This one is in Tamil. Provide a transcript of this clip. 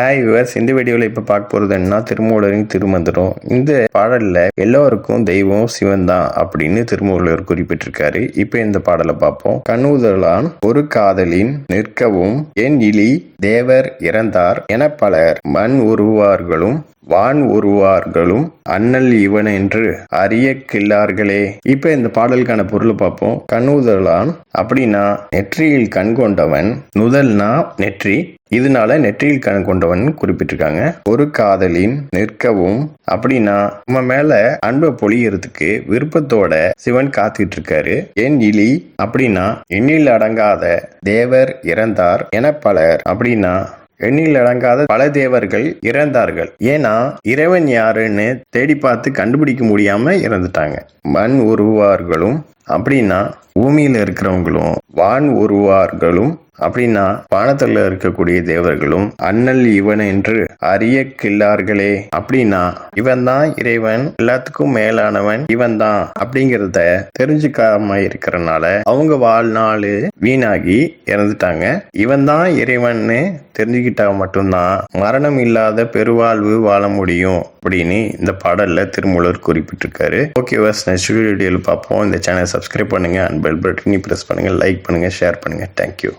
ஹாய் விவர்ஸ் இந்த வீடியோவில் இப்போ பார்க்க போகிறது என்ன திருமூலரின் திருமந்திரம். இந்த பாடலில் எல்லோருக்கும் தெய்வம் சிவன் தான் அப்படின்னு திருமூலர் குறிப்பிட்டிருக்காரு. இப்போ இந்த பாடலை பார்ப்போம். கண்ணுதலான் ஒரு காதலின் நிற்கவும் என் இலி தேவர் இறந்தார் என பலர் மண் உருவார்களும் வான் உருவார்களும் அண்ணல் இவன் என்று அறிய கில்லார்களே இப்ப இந்த பாடலுக்கான பொருளை பார்ப்போம். கண்ணுதலான் அப்படின்னா நெற்றியில் கண் கொண்டவன் நுதல்னா நெற்றி. இதனால நெற்றியில் கண் கொண்டவன் குறிப்பிட்டிருக்காங்க. ஒரு காதலின் நிற்கவும் அப்படின்னா நம்ம மேல அன்பை பொழியறதுக்கு விருப்பத்தோட சிவன் காத்துக்கிட்டு இருக்காரு என் இலி அப்படின்னா எண்ணில் அடங்காத தேவர் இறந்தார் என பலர். அப்படின்னா எண்ணில் அடங்காத பல தேவர்கள் இறந்தார்கள். ஏன்னா இறைவன் யாருன்னு தேடி பார்த்து கண்டுபிடிக்க முடியாம இறந்துட்டாங்க. மண் உருவார்களும் அப்படின்னா பூமியில இருக்கிறவங்களும் வான் உருவார்களும் அப்படின்னா வானத்தில் இருக்கக்கூடிய தேவர்களும் அண்ணல் இவன் என்று அறிய கில்லார்களே அப்படின்னா இவன் தான் இறைவன் எல்லாத்துக்கும் மேலானவன் இவன் தான் அப்படிங்கிறத தெரிஞ்சுக்காம இருக்கிறனால அவங்க வாழ்நாள் வீணாகி இறந்துட்டாங்க. இவன் தான் இறைவன்னு தெரிஞ்சுக்கிட்டா மட்டும்தான் மரணம் இல்லாத பெருவாழ்வு வாழ முடியும் அப்படின்னு இந்த பாடல்ல திருமூலர் குறிப்பிட்டிருக்காரு. ஓகே வாஸ் நெக்ஸ்ட் வீடியோவில் பார்ப்போம். இந்த சேனல் சப்ஸ்கிரைப் பண்ணுங்க அண்ட் பெல் பட்டனையும் ப்ரெஸ் பண்ணுங்கள் லைக் பண்ணுங்கள் ஷேர் பண்ணுங்கள் தேங்க்யூ